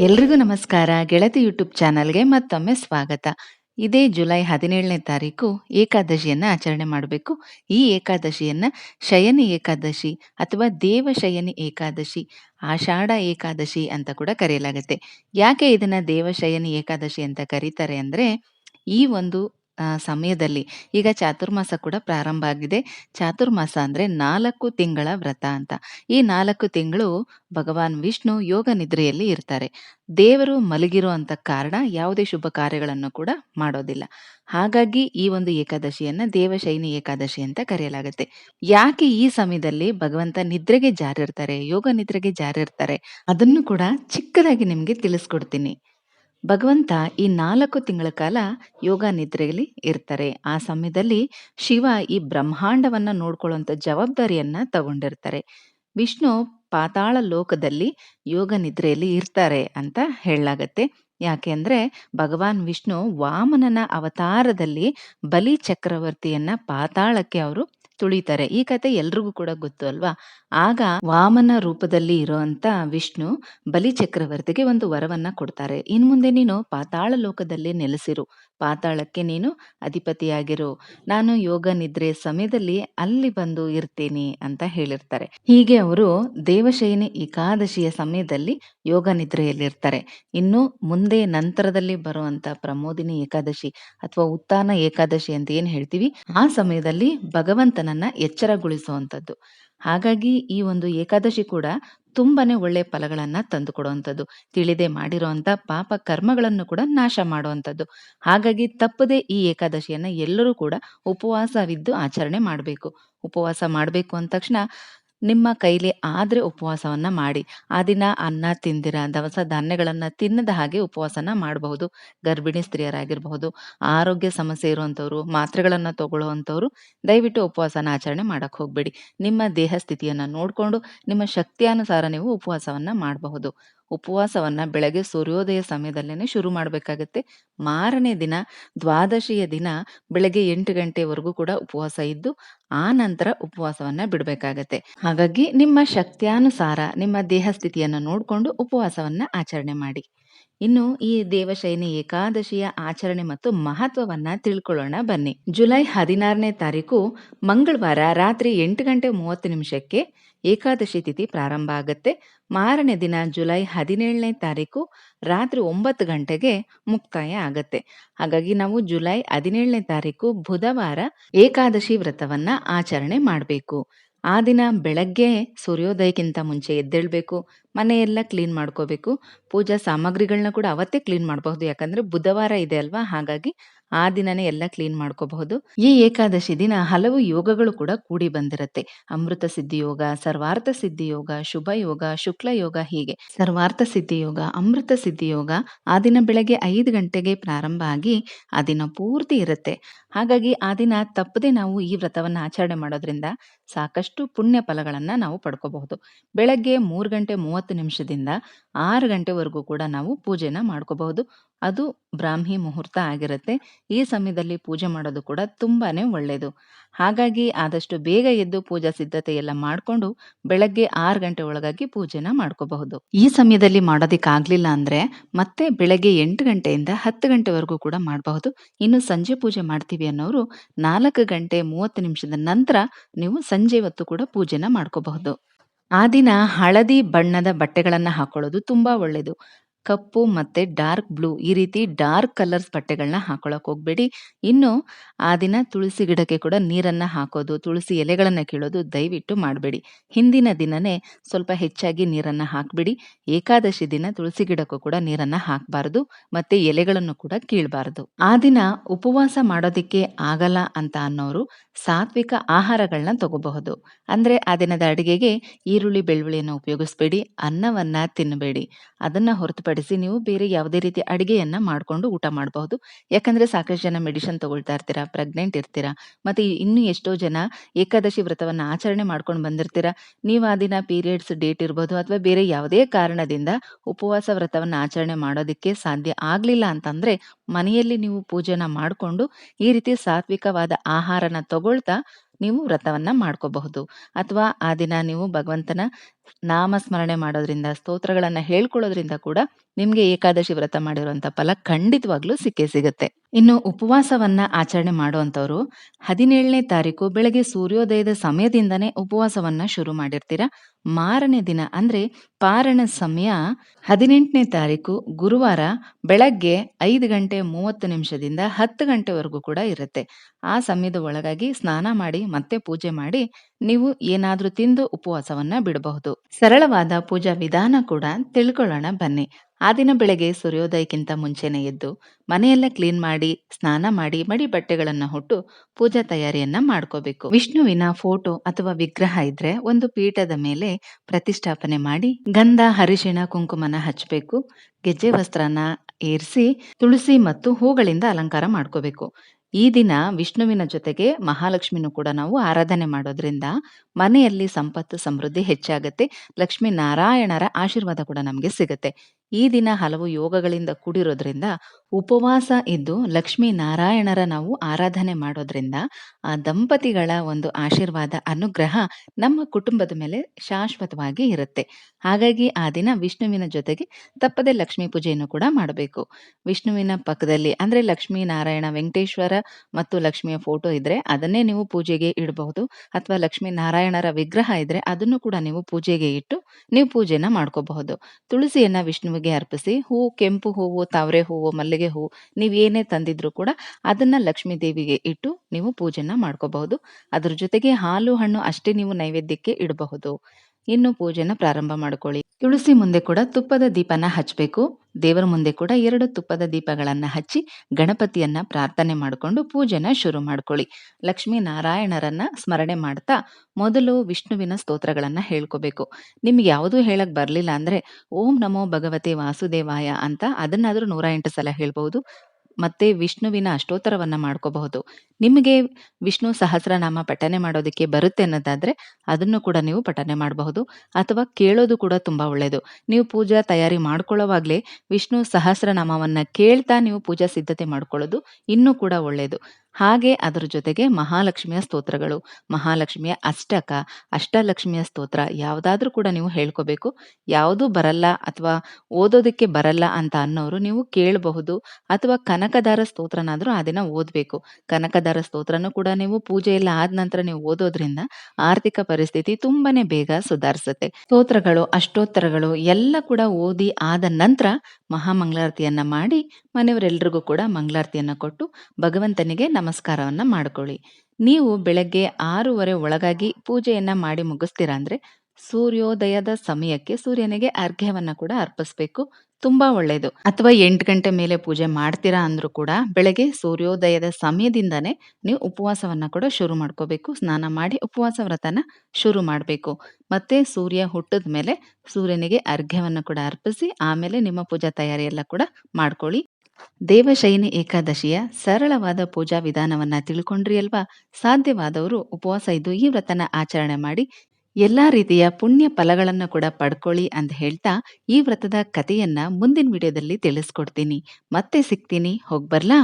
ಎಲ್ರಿಗೂ ನಮಸ್ಕಾರ. ಗೆಳತಿ ಯೂಟ್ಯೂಬ್ ಚಾನಲ್ಗೆ ಮತ್ತೊಮ್ಮೆ ಸ್ವಾಗತ. ಇದೇ ಜುಲೈ ಹದಿನೇಳನೇ ತಾರೀಕು ಏಕಾದಶಿಯನ್ನ ಆಚರಣೆ ಮಾಡಬೇಕು. ಈ ಏಕಾದಶಿಯನ್ನ ಶಯನಿ ಏಕಾದಶಿ ಅಥವಾ ದೇವಶಯನಿ ಏಕಾದಶಿ, ಆಷಾಢ ಏಕಾದಶಿ ಅಂತ ಕೂಡ ಕರೆಯಲಾಗುತ್ತೆ. ಯಾಕೆ ಇದನ್ನ ದೇವಶಯನಿ ಏಕಾದಶಿ ಅಂತ ಕರೀತಾರೆ ಅಂದ್ರೆ ಈ ಒಂದು ಸಮಯದಲ್ಲಿ. ಈಗ ಚಾತುರ್ಮಾಸ ಕೂಡ ಪ್ರಾರಂಭ ಆಗಿದೆ. ಚಾತುರ್ಮಾಸ ಅಂದರೆ ನಾಲ್ಕು ತಿಂಗಳ ವ್ರತ ಅಂತ. ಈ ನಾಲ್ಕು ತಿಂಗಳು ಭಗವಾನ್ ವಿಷ್ಣು ಯೋಗ ನಿದ್ರೆಯಲ್ಲಿ ಇರ್ತಾರೆ. ದೇವರು ಮಲಗಿರುವಂಥ ಕಾರಣ ಯಾವುದೇ ಶುಭ ಕಾರ್ಯಗಳನ್ನು ಕೂಡ ಮಾಡೋದಿಲ್ಲ. ಹಾಗಾಗಿ ಈ ಒಂದು ಏಕಾದಶಿಯನ್ನ ದೇವಶೈನಿ ಏಕಾದಶಿ ಅಂತ ಕರೆಯಲಾಗುತ್ತೆ. ಯಾಕೆ ಈ ಸಮಯದಲ್ಲಿ ಭಗವಂತ ನಿದ್ರೆಗೆ ಜಾರಿರ್ತಾರೆ, ಯೋಗ ನಿದ್ರೆಗೆ ಜಾರಿರ್ತಾರೆ? ಅದನ್ನು ಕೂಡ ಚಿಕ್ಕದಾಗಿ ನಿಮ್ಗೆ ತಿಳಿಸ್ಕೊಡ್ತೀನಿ. ಭಗವಂತ ಈ ನಾಲ್ಕು ತಿಂಗಳ ಕಾಲ ಯೋಗ ನಿದ್ರೆಯಲ್ಲಿ ಇರ್ತಾರೆ. ಆ ಸಮಯದಲ್ಲಿ ಶಿವ ಈ ಬ್ರಹ್ಮಾಂಡವನ್ನ ನೋಡ್ಕೊಳ್ಳುವಂತ ಜವಾಬ್ದಾರಿಯನ್ನ ತಗೊಂಡಿರ್ತಾರೆ. ವಿಷ್ಣು ಪಾತಾಳ ಲೋಕದಲ್ಲಿ ಯೋಗ ನಿದ್ರೆಯಲ್ಲಿ ಇರ್ತಾರೆ ಅಂತ ಹೇಳಲಾಗತ್ತೆ. ಯಾಕೆ ಅಂದ್ರೆ ಭಗವಾನ್ ವಿಷ್ಣು ವಾಮನನ ಅವತಾರದಲ್ಲಿ ಬಲಿ ಚಕ್ರವರ್ತಿಯನ್ನ ಪಾತಾಳಕ್ಕೆ ಅವರು ತುಳಿತಾರೆ. ಈ ಕತೆ ಎಲ್ರಿಗೂ ಕೂಡ ಗೊತ್ತು ಅಲ್ವಾ? ಆಗ ವಾಮನ ರೂಪದಲ್ಲಿ ಇರುವಂತ ವಿಷ್ಣು ಬಲಿ ಚಕ್ರವರ್ತಿಗೆ ಒಂದು ವರವನ್ನ ಕೊಡ್ತಾರೆ. ಇನ್ ಮುಂದೆ ನೀನು ಪಾತಾಳ ಲೋಕದಲ್ಲಿ ನೆಲೆಸಿರು. ಪಾತಾಳಕ್ಕೆ ನೀನು ಅಧಿಪತಿಯಾಗಿರು. ನಾನು ಯೋಗ ನಿದ್ರೆ ಸಮಯದಲ್ಲಿ ಅಲ್ಲಿ ಬಂದು ಇರ್ತೀನಿ ಅಂತ ಹೇಳಿರ್ತಾರೆ. ಹೀಗೆ ಅವರು ದೇವಶಯನಿ ಏಕಾದಶಿಯ ಸಮಯದಲ್ಲಿ ಯೋಗ ನಿದ್ರೆಯಲ್ಲಿರ್ತಾರೆ. ಇನ್ನು ಮುಂದೆ ನಂತರದಲ್ಲಿ ಬರುವಂತ ಪ್ರಮೋದಿನಿ ಏಕಾದಶಿ ಅಥವಾ ಉತ್ಥಾನ ಏಕಾದಶಿ ಅಂತ ಏನ್ ಹೇಳ್ತೀವಿ? ಆ ಸಮಯದಲ್ಲಿ ಭಗವಂತನನ್ನ ಎಚ್ಚರಗೊಳಿಸುವಂತದ್ದು ಹಾಗಾಗಿ ಈ ಒಂದು ಏಕಾದಶಿ ಕೂಡ ತುಂಬಾನೇ ಒಳ್ಳೆ ಫಲಗಳನ್ನ ತಂದು ಕೊಡುವಂಥದ್ದು ತಿಳಿದೇ ಮಾಡಿರುವಂತ ಪಾಪ ಕರ್ಮಗಳನ್ನು ಕೂಡ ನಾಶ ಮಾಡುವಂಥದ್ದು. ಹಾಗಾಗಿ ತಪ್ಪದೆ ಈ ಏಕಾದಶಿಯನ್ನ ಎಲ್ಲರೂ ಕೂಡ ಉಪವಾಸವಿದ್ದು ಆಚರಣೆ ಮಾಡಬೇಕು. ಉಪವಾಸ ಮಾಡಬೇಕು ಅಂದ ತಕ್ಷಣ ನಿಮ್ಮ ಕೈಲಿ ಆದ್ರೆ ಉಪವಾಸವನ್ನ ಮಾಡಿ. ಆ ದಿನ ಅನ್ನ ತಿಂದಿರ, ದವಸ ಧಾನ್ಯಗಳನ್ನ ತಿನ್ನದ ಹಾಗೆ ಉಪವಾಸನ ಮಾಡಬಹುದು. ಗರ್ಭಿಣಿ ಸ್ತ್ರೀಯರಾಗಿರಬಹುದು, ಆರೋಗ್ಯ ಸಮಸ್ಯೆ ಇರುವಂತವ್ರು ಮಾತ್ರೆಗಳನ್ನ ತಗೊಳ್ಳುವಂಥವ್ರು, ದಯವಿಟ್ಟು ಉಪವಾಸನ ಆಚರಣೆ ಮಾಡಕ್ ಹೋಗ್ಬೇಡಿ. ನಿಮ್ಮ ದೇಹ ಸ್ಥಿತಿಯನ್ನ ನೋಡಿಕೊಂಡು, ನಿಮ್ಮ ಶಕ್ತಿಯಾನುಸಾರ ನೀವು ಉಪವಾಸವನ್ನ ಮಾಡಬಹುದು. ಉಪವಾಸವನ್ನ ಬೆಳಗ್ಗೆ ಸೂರ್ಯೋದಯ ಸಮಯದಲ್ಲೇನೆ ಶುರು ಮಾಡಬೇಕಾಗತ್ತೆ. ಮಾರನೇ ದಿನ, ದ್ವಾದಶಿಯ ದಿನ ಬೆಳಗ್ಗೆ ಎಂಟು ಗಂಟೆವರೆಗೂ ಕೂಡ ಉಪವಾಸ ಇದ್ದು, ಆ ನಂತರ ಉಪವಾಸವನ್ನ ಬಿಡಬೇಕಾಗತ್ತೆ. ಹಾಗಾಗಿ ನಿಮ್ಮ ಶಕ್ತಿಯಾನುಸಾರ, ನಿಮ್ಮ ದೇಹ ಸ್ಥಿತಿಯನ್ನು ನೋಡಿಕೊಂಡು ಉಪವಾಸವನ್ನ ಆಚರಣೆ ಮಾಡಿ. ಇನ್ನು ಈ ದೇವಶಯನಿ ಏಕಾದಶಿಯ ಆಚರಣೆ ಮತ್ತು ಮಹತ್ವವನ್ನ ತಿಳ್ಕೊಳ್ಳೋಣ ಬನ್ನಿ. ಜುಲೈ ಹದಿನಾರನೇ ತಾರೀಕು ಮಂಗಳವಾರ ರಾತ್ರಿ ಎಂಟು ಗಂಟೆ ಮೂವತ್ತು ನಿಮಿಷಕ್ಕೆ ಏಕಾದಶಿ ತಿಥಿ ಪ್ರಾರಂಭ ಆಗುತ್ತೆ. ಮಾರನೇ ದಿನ ಜುಲೈ ಹದಿನೇಳನೇ ತಾರೀಕು ರಾತ್ರಿ ಒಂಬತ್ತು ಗಂಟೆಗೆ ಮುಕ್ತಾಯ ಆಗತ್ತೆ. ಹಾಗಾಗಿ ನಾವು ಜುಲೈ ಹದಿನೇಳನೇ ತಾರೀಕು ಬುಧವಾರ ಏಕಾದಶಿ ವ್ರತವನ್ನ ಆಚರಣೆ ಮಾಡಬೇಕು. ಆ ದಿನ ಬೆಳಗ್ಗೆ ಸೂರ್ಯೋದಯಕ್ಕಿಂತ ಮುಂಚೆ ಎದ್ದೇಳಬೇಕು. ಮನೆಯೆಲ್ಲ ಕ್ಲೀನ್ ಮಾಡ್ಕೋಬೇಕು. ಪೂಜಾ ಸಾಮಗ್ರಿಗಳನ್ನ ಕೂಡ ಅವತ್ತೇ ಕ್ಲೀನ್ ಮಾಡಬಹುದು. ಯಾಕಂದ್ರೆ ಬುಧವಾರ ಇದೆ ಅಲ್ವಾ? ಹಾಗಾಗಿ ಆ ದಿನನೇ ಎಲ್ಲ ಕ್ಲೀನ್ ಮಾಡ್ಕೋಬಹುದು. ಈ ಏಕಾದಶಿ ದಿನ ಹಲವು ಯೋಗಗಳು ಕೂಡ ಕೂಡಿ ಬಂದಿರುತ್ತೆ. ಅಮೃತ ಸಿದ್ಧಿ ಯೋಗ, ಸರ್ವಾರ್ಥ ಸಿದ್ಧಿ ಯೋಗ, ಶುಭ ಯೋಗ, ಶುಕ್ಲ ಯೋಗ ಹೀಗೆ. ಸರ್ವಾರ್ಥ ಸಿದ್ಧಿ ಯೋಗ, ಅಮೃತ ಸಿದ್ಧಿ ಯೋಗ ಆ ದಿನ ಬೆಳಗ್ಗೆ ಐದು ಗಂಟೆಗೆ ಪ್ರಾರಂಭ ಆಗಿ ಆ ದಿನ ಪೂರ್ತಿ ಇರುತ್ತೆ. ಹಾಗಾಗಿ ಆ ದಿನ ತಪ್ಪದೆ ನಾವು ಈ ವ್ರತವನ್ನ ಆಚರಣೆ ಮಾಡೋದ್ರಿಂದ ಸಾಕಷ್ಟು ಪುಣ್ಯ ಫಲಗಳನ್ನ ನಾವು ಪಡ್ಕೋಬಹುದು. ಬೆಳಗ್ಗೆ ಮೂರು ಗಂಟೆ ಮೂವತ್ತು ನಿಮಿಷದಿಂದ ಆರು ಗಂಟೆವರೆಗೂ ಕೂಡ ನಾವು ಪೂಜೆನ ಮಾಡ್ಕೋಬಹುದು. ಅದು ಬ್ರಾಹ್ಮಿ ಮುಹೂರ್ತ ಆಗಿರುತ್ತೆ. ಈ ಸಮಯದಲ್ಲಿ ಪೂಜೆ ಮಾಡೋದು ಕೂಡ ತುಂಬಾನೇ ಒಳ್ಳೆಯದು ಹಾಗಾಗಿ ಆದಷ್ಟು ಬೇಗ ಎದ್ದು ಪೂಜಾ ಸಿದ್ಧತೆ ಎಲ್ಲ ಮಾಡ್ಕೊಂಡು ಬೆಳಗ್ಗೆ ಆರು ಗಂಟೆ ಒಳಗಾಗಿ ಪೂಜೆನ ಮಾಡ್ಕೋಬಹುದು. ಈ ಸಮಯದಲ್ಲಿ ಮಾಡೋದಿಕ್ಕಾಗ್ಲಿಲ್ಲ ಅಂದ್ರೆ ಮತ್ತೆ ಬೆಳಗ್ಗೆ ಎಂಟು ಗಂಟೆಯಿಂದ ಹತ್ತು ಗಂಟೆವರೆಗೂ ಕೂಡ ಮಾಡಬಹುದು. ಇನ್ನು ಸಂಜೆ ಪೂಜೆ ಮಾಡ್ತೀವಿ ಅನ್ನೋರು ನಾಲ್ಕು ಗಂಟೆ ಮೂವತ್ತು ನಿಮಿಷದ ನಂತರ ನೀವು ಸಂಜೆ ಹೊತ್ತು ಕೂಡ ಪೂಜೆನ ಮಾಡ್ಕೋಬಹುದು. ಆ ದಿನ ಹಳದಿ ಬಣ್ಣದ ಬಟ್ಟೆಗಳನ್ನು ಹಾಕೊಳ್ಳೋದು ತುಂಬಾ ಒಳ್ಳೇದು. ಕಪ್ಪು ಮತ್ತೆ ಡಾರ್ಕ್ ಬ್ಲೂ ಈ ರೀತಿ ಡಾರ್ಕ್ ಕಲರ್ಸ್ ಬಟ್ಟೆಗಳನ್ನ ಹಾಕೊಳಕ್ ಹೋಗ್ಬೇಡಿ. ಇನ್ನು ಆ ದಿನ ತುಳಸಿ ಗಿಡಕ್ಕೆ ಕೂಡ ನೀರನ್ನ ಹಾಕೋದು, ತುಳಸಿ ಎಲೆಗಳನ್ನ ಕೀಳೋದು ದಯವಿಟ್ಟು ಮಾಡಬೇಡಿ. ಹಿಂದಿನ ದಿನನೇ ಸ್ವಲ್ಪ ಹೆಚ್ಚಾಗಿ ನೀರನ್ನ ಹಾಕ್ಬೇಡಿ. ಏಕಾದಶಿ ದಿನ ತುಳಸಿ ಗಿಡಕ್ಕೂ ಕೂಡ ನೀರನ್ನ ಹಾಕಬಾರದು ಮತ್ತೆ ಎಲೆಗಳನ್ನು ಕೂಡ ಕೀಳಬಾರದು. ಆ ದಿನ ಉಪವಾಸ ಮಾಡೋದಿಕ್ಕೆ ಆಗಲ್ಲ ಅಂತ ಅನ್ನೋರು ಸಾತ್ವಿಕ ಆಹಾರಗಳನ್ನ ತಗೋಬಹುದು. ಅಂದ್ರೆ ಆ ದಿನದ ಅಡುಗೆಗೆ ಈರುಳ್ಳಿ, ಬೆಳ್ಳುಳ್ಳಿಯನ್ನು ಉಪಯೋಗಿಸ್ಬೇಡಿ, ಅನ್ನವನ್ನ ತಿನ್ನಬೇಡಿ ಅದನ್ನ ಹೊರತುಪಡಿಸಿ ನೀವು ಬೇರೆ ಯಾವುದೇ ರೀತಿ ಅಡಿಗೆಯನ್ನ ಮಾಡಿಕೊಂಡು ಊಟ ಮಾಡಬಹುದು. ಯಾಕಂದ್ರೆ ಸಾಕಷ್ಟು ಜನ ಮೆಡಿಸಿನ್ ತಗೊಳ್ತಾ ಇರ್ತೀರಾ, ಪ್ರೆಗ್ನೆಂಟ್ ಇರ್ತೀರಾ, ಮತ್ತೆ ಇನ್ನು ಎಷ್ಟೋ ಜನ ಏಕಾದಶಿ ವ್ರತವನ್ನ ಆಚರಣೆ ಮಾಡ್ಕೊಂಡು ಬಂದಿರ್ತೀರಾ. ನೀವು ಆ ದಿನ ಪೀರಿಯಡ್ಸ್, ಡೇಟ್ ಇರ್ಬೋದು ಅಥವಾ ಬೇರೆ ಯಾವುದೇ ಕಾರಣದಿಂದ ಉಪವಾಸ ವ್ರತವನ್ನ ಆಚರಣೆ ಮಾಡೋದಕ್ಕೆ ಸಾಧ್ಯ ಆಗ್ಲಿಲ್ಲ ಅಂತಂದ್ರೆ ಮನೆಯಲ್ಲಿ ನೀವು ಪೂಜೆನ ಮಾಡಿಕೊಂಡು ಈ ರೀತಿ ಸಾತ್ವಿಕವಾದ ಆಹಾರನ ತಗೊಳ್ತಾ ನೀವು ವ್ರತವನ್ನ ಮಾಡ್ಕೋಬಹುದು. ಅಥವಾ ಆ ದಿನ ನೀವು ಭಗವಂತನ ನಾಮಸ್ಮರಣೆ ಮಾಡೋದ್ರಿಂದ, ಸ್ತೋತ್ರಗಳನ್ನು ಹೇಳ್ಕೊಳ್ಳೋದ್ರಿಂದ ಕೂಡ ನಿಮಗೆ ಏಕಾದಶಿ ವ್ರತ ಮಾಡಿರುವಂಥ ಫಲ ಖಂಡಿತವಾಗ್ಲೂ ಸಿಕ್ಕೇ ಸಿಗುತ್ತೆ. ಇನ್ನು ಉಪವಾಸವನ್ನ ಆಚರಣೆ ಮಾಡುವಂಥವ್ರು ಹದಿನೇಳನೇ ತಾರೀಕು ಬೆಳಗ್ಗೆ ಸೂರ್ಯೋದಯದ ಸಮಯದಿಂದನೇ ಉಪವಾಸವನ್ನ ಶುರು ಮಾಡಿರ್ತೀರ. ಮಾರನೇ ದಿನ ಅಂದ್ರೆ ಪಾರಣ ಸಮಯ ಹದಿನೆಂಟನೇ ತಾರೀಕು ಗುರುವಾರ ಬೆಳಗ್ಗೆ ಐದು ಗಂಟೆ ಮೂವತ್ತು ನಿಮಿಷದಿಂದ ಹತ್ತು ಗಂಟೆವರೆಗೂ ಕೂಡ ಇರುತ್ತೆ. ಆ ಸಮಯದ ಒಳಗಾಗಿ ಸ್ನಾನ ಮಾಡಿ ಮತ್ತೆ ಪೂಜೆ ಮಾಡಿ ನೀವು ಏನಾದ್ರೂ ತಿಂದು ಉಪವಾಸವನ್ನ ಬಿಡಬಹುದು. ಸರಳವಾದ ಪೂಜಾ ವಿಧಾನ ಕೂಡ ತಿಳ್ಕೊಳ್ಳೋಣ ಬನ್ನಿ. ಆ ದಿನ ಬೆಳಗ್ಗೆ ಸೂರ್ಯೋದಯಕ್ಕಿಂತ ಮುಂಚೆನೇ ಎದ್ದು ಮನೆಯೆಲ್ಲ ಕ್ಲೀನ್ ಮಾಡಿ, ಸ್ನಾನ ಮಾಡಿ, ಮಡಿ ಬಟ್ಟೆಗಳನ್ನ ಹುಟ್ಟು ಪೂಜಾ ತಯಾರಿಯನ್ನ ಮಾಡ್ಕೋಬೇಕು. ವಿಷ್ಣುವಿನ ಫೋಟೋ ಅಥವಾ ವಿಗ್ರಹ ಇದ್ರೆ ಒಂದು ಪೀಠದ ಮೇಲೆ ಪ್ರತಿಷ್ಠಾಪನೆ ಮಾಡಿ ಗಂಧ ಹರಿಶಿಣ ಕುಂಕುಮನ ಹಚ್ಚಬೇಕು ಗೆಜ್ಜೆ ವಸ್ತ್ರನ ಏರಿಸಿ ತುಳಸಿ ಮತ್ತು ಹೂಗಳಿಂದ ಅಲಂಕಾರ ಮಾಡ್ಕೋಬೇಕು. ಈ ದಿನ ವಿಷ್ಣುವಿನ ಜೊತೆಗೆ ಮಹಾಲಕ್ಷ್ಮಿನೂ ಕೂಡ ನಾವು ಆರಾಧನೆ ಮಾಡೋದ್ರಿಂದ ಮನೆಯಲ್ಲಿ ಸಂಪತ್ತು ಸಮೃದ್ಧಿ ಹೆಚ್ಚಾಗುತ್ತೆ. ಲಕ್ಷ್ಮೀ ನಾರಾಯಣರ ಆಶೀರ್ವಾದ ಕೂಡ ನಮಗೆ ಸಿಗುತ್ತೆ. ಈ ದಿನ ಹಲವು ಯೋಗಗಳಿಂದ ಕೂಡಿರೋದ್ರಿಂದ ಉಪವಾಸ ಇದ್ದು ಲಕ್ಷ್ಮೀ ನಾರಾಯಣರ ನಾವು ಆರಾಧನೆ ಮಾಡೋದ್ರಿಂದ ಆ ದಂಪತಿಗಳ ಒಂದು ಆಶೀರ್ವಾದ, ಅನುಗ್ರಹ ನಮ್ಮ ಕುಟುಂಬದ ಮೇಲೆ ಶಾಶ್ವತವಾಗಿ ಇರುತ್ತೆ. ಹಾಗಾಗಿ ಆ ದಿನ ವಿಷ್ಣುವಿನ ಜೊತೆಗೆ ತಪ್ಪದೆ ಲಕ್ಷ್ಮೀ ಪೂಜೆಯನ್ನು ಕೂಡ ಮಾಡಬೇಕು. ವಿಷ್ಣುವಿನ ಪಕ್ಕದಲ್ಲಿ ಅಂದ್ರೆ ಲಕ್ಷ್ಮೀ ನಾರಾಯಣ ವೆಂಕಟೇಶ್ವರ ಮತ್ತು ಲಕ್ಷ್ಮಿಯ ಫೋಟೋ ಇದ್ರೆ ಅದನ್ನೇ ನೀವು ಪೂಜೆಗೆ ಇಡಬಹುದು. ಅಥವಾ ಲಕ್ಷ್ಮೀ ನಾರಾಯಣರ ವಿಗ್ರಹ ಇದ್ರೆ ಅದನ್ನು ಕೂಡ ನೀವು ಪೂಜೆಗೆ ಇಟ್ಟು ನೀವು ಪೂಜೆನ ಮಾಡ್ಕೋಬಹುದು. ತುಳಸಿಯನ್ನ ವಿಷ್ಣುವಿಗೆ ಅರ್ಪಿಸಿ ಹೂವು ಕೆಂಪು ಹೂವು, ತಾವರೆ ಹೂವು, ಮಲ್ಲಿಗೆ ಹೂವು, ನೀವು ಏನೇ ತಂದಿದ್ರು ಕೂಡ ಅದನ್ನ ಲಕ್ಷ್ಮೀ ದೇವಿಗೆ ಇಟ್ಟು ನೀವು ಪೂಜೆನ ಮಾಡ್ಕೋಬಹುದು. ಅದ್ರ ಜೊತೆಗೆ ಹಾಲು, ಹಣ್ಣು ಅಷ್ಟೇ ನೀವು ನೈವೇದ್ಯಕ್ಕೆ ಇಡಬಹುದು. ಇನ್ನು ಪೂಜೆನ ಪ್ರಾರಂಭ ಮಾಡ್ಕೊಳ್ಳಿ. ತುಳಸಿ ಮುಂದೆ ಕೂಡ ತುಪ್ಪದ ದೀಪನ ಹಚ್ಚಬೇಕು ದೇವರ ಮುಂದೆ ಕೂಡ ಎರಡು ತುಪ್ಪದ ದೀಪಗಳನ್ನ ಹಚ್ಚಿ ಗಣಪತಿಯನ್ನ ಪ್ರಾರ್ಥನೆ ಮಾಡಿಕೊಂಡು ಪೂಜೆನ ಶುರು ಮಾಡ್ಕೊಳ್ಳಿ. ಲಕ್ಷ್ಮೀ ನಾರಾಯಣರನ್ನ ಸ್ಮರಣೆ ಮಾಡ್ತಾ ಮೊದಲು ವಿಷ್ಣುವಿನ ಸ್ತೋತ್ರಗಳನ್ನ ಹೇಳ್ಕೋಬೇಕು. ನಿಮ್ಗೆ ಯಾವುದೂ ಹೇಳಕ್ ಬರ್ಲಿಲ್ಲ ಅಂದ್ರೆ ಓಂ ನಮೋ ಭಗವತೆ ವಾಸುದೇವಾಯ ಅಂತ ಅದನ್ನಾದ್ರೂ ನೂರ ಎಂಟು ಸಲ ಹೇಳ್ಬಹುದು ಮತ್ತೆ ವಿಷ್ಣುವಿನ ಅಷ್ಟೋತ್ತರವನ್ನ ಮಾಡ್ಕೋಬಹುದು. ನಿಮಗೆ ವಿಷ್ಣು ಸಹಸ್ರನಾಮ ಪಠನೆ ಮಾಡೋದಕ್ಕೆ ಬರುತ್ತೆ ಅನ್ನೋದಾದ್ರೆ ಅದನ್ನು ಕೂಡ ನೀವು ಪಠನೆ ಮಾಡಬಹುದು. ಅಥವಾ ಕೇಳೋದು ಕೂಡ ತುಂಬಾ ಒಳ್ಳೆಯದು ನೀವು ಪೂಜಾ ತಯಾರಿ ಮಾಡ್ಕೊಳ್ಳೋವಾಗ್ಲೇ ವಿಷ್ಣು ಸಹಸ್ರನಾಮವನ್ನ ಕೇಳ್ತಾ ನೀವು ಪೂಜಾ ಸಿದ್ಧತೆ ಮಾಡ್ಕೊಳ್ಳೋದು ಇನ್ನೂ ಕೂಡ ಒಳ್ಳೆಯದು ಹಾಗೆ ಅದರ ಜೊತೆಗೆ ಮಹಾಲಕ್ಷ್ಮಿಯ ಸ್ತೋತ್ರಗಳು. ಮಹಾಲಕ್ಷ್ಮಿಯ ಅಷ್ಟಕ, ಅಷ್ಟಲಕ್ಷ್ಮಿಯ ಸ್ತೋತ್ರ ಯಾವುದಾದ್ರೂ ಕೂಡ ನೀವು ಹೇಳ್ಕೋಬೇಕು. ಯಾವುದು ಬರಲ್ಲ ಅಥವಾ ಓದೋದಕ್ಕೆ ಬರಲ್ಲ ಅಂತ ಅನ್ನೋರು ನೀವು ಕೇಳಬಹುದು ಅಥವಾ ಕನಕದಾರ ಸ್ತೋತ್ರನಾದ್ರೂ ಆ ದಿನ ಓದ್ಬೇಕು. ಕನಕದಾರ ಸ್ತೋತ್ರನೂ ಕೂಡ ನೀವು ಪೂಜೆ ಎಲ್ಲ ಆದ ನಂತರ ನೀವು ಓದೋದ್ರಿಂದ ಆರ್ಥಿಕ ಪರಿಸ್ಥಿತಿ ತುಂಬಾನೇ ಬೇಗ ಸುಧಾರಿಸುತ್ತೆ. ಸ್ತೋತ್ರಗಳು, ಅಷ್ಟೋತ್ತರಗಳು ಎಲ್ಲ ಕೂಡ ಓದಿ ಆದ ನಂತರ ಮಹಾಮಂಗಳಾರತಿಯನ್ನ ಮಾಡಿ ಮನೆಯವರೆಲ್ಲರಿಗೂ ಕೂಡ ಮಂಗಳಾರತಿಯನ್ನ ಕೊಟ್ಟು ಭಗವಂತನಿಗೆ ನಮಸ್ಕಾರವನ್ನ ಮಾಡ್ಕೊಳ್ಳಿ. ನೀವು ಬೆಳಗ್ಗೆ ಆರೂವರೆ ಒಳಗಾಗಿ ಪೂಜೆಯನ್ನ ಮಾಡಿ ಮುಗಿಸ್ತೀರಾ ಅಂದ್ರೆ ಸೂರ್ಯೋದಯದ ಸಮಯಕ್ಕೆ ಸೂರ್ಯನಿಗೆ ಅರ್ಘ್ಯವನ್ನ ಕೂಡ ಅರ್ಪಿಸ್ಬೇಕು. ತುಂಬಾ ಒಳ್ಳೆಯದು ಅಥವಾ ಎಂಟು ಗಂಟೆ ಮೇಲೆ ಪೂಜೆ ಮಾಡ್ತೀರಾ ಅಂದ್ರೂ ಕೂಡ ಬೆಳಗ್ಗೆ ಸೂರ್ಯೋದಯದ ಸಮಯದಿಂದನೇ ನೀವು ಉಪವಾಸವನ್ನ ಕೂಡ ಶುರು ಮಾಡ್ಕೋಬೇಕು. ಸ್ನಾನ ಮಾಡಿ ಉಪವಾಸ ವ್ರತನ ಶುರು ಮಾಡಬೇಕು. ಮತ್ತೆ ಸೂರ್ಯ ಹುಟ್ಟಿದ ಮೇಲೆ ಸೂರ್ಯನಿಗೆ ಅರ್ಘ್ಯವನ್ನ ಕೂಡ ಅರ್ಪಿಸಿ ಆಮೇಲೆ ನಿಮ್ಮ ಪೂಜಾ ತಯಾರಿ ಎಲ್ಲ ಕೂಡ ಮಾಡ್ಕೊಳ್ಳಿ. ದೇವಶಯನಿ ಏಕಾದಶಿಯ ಸರಳವಾದ ಪೂಜಾ ವಿಧಾನವನ್ನ ತಿಳ್ಕೊಂಡ್ರಿ ಅಲ್ವಾ ಸಾಧ್ಯವಾದವರು ಉಪವಾಸ ಇದ್ದು ಈ ವ್ರತನ ಆಚರಣೆ ಮಾಡಿ ಎಲ್ಲಾ ರೀತಿಯ ಪುಣ್ಯ ಫಲಗಳನ್ನ ಕೂಡ ಪಡ್ಕೊಳ್ಳಿ ಅಂತ ಹೇಳ್ತಾ ಈ ವ್ರತದ ಕಥೆಯನ್ನ ಮುಂದಿನ ವಿಡಿಯೋದಲ್ಲಿ ತಿಳಿಸ್ಕೊಡ್ತೀನಿ. ಮತ್ತೆ ಸಿಗ್ತೀನಿ. ಹೋಗ್ಬರ್ಲಾ